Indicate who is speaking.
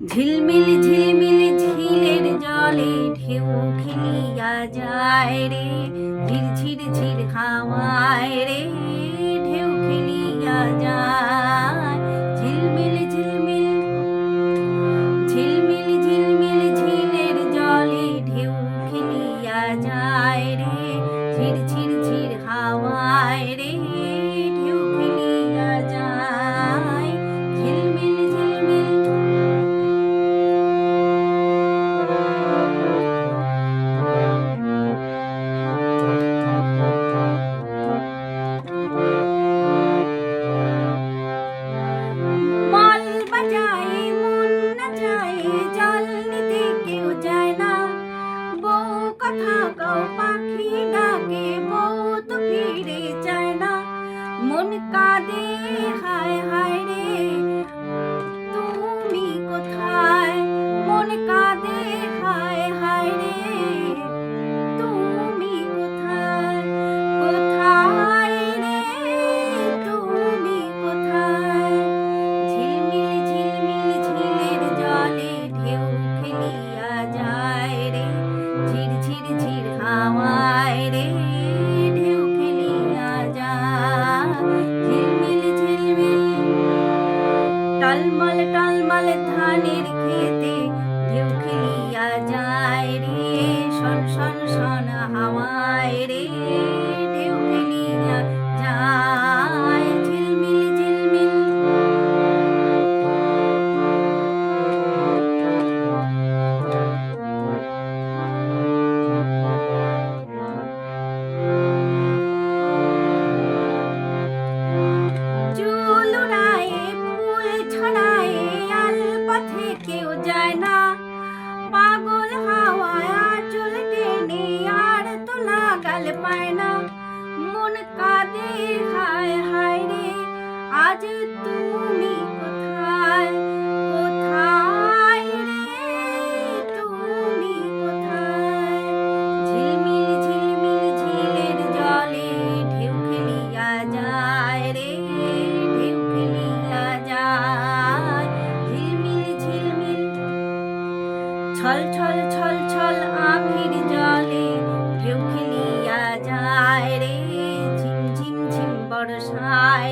Speaker 1: ঝিলমিল ঝিলমিল ঝিলের জলে ঢেউ খেলিয়া যায় রে। ঝিরঝির ঝির হাওয়ায় রে, ঢেউ খেলিয়া যায়। ঝিলমিল ঝিলমিল ঝিলমিল ঝিলমিল ঝিলের জলে ঢেউ খেলিয়া যায় রে। ঝিরঝির ঝির হাওয়ায় চায় না। মন কাঁদে হায় হায় রে। টালমাল টালমাল ধানের খেতে কেউ যায় না। পাগল হাওয়ায় চল টেনে আর তোলা গাল পায় না। মন কাঁদে, হায় হায় রে, আজ তুমি কোথায়?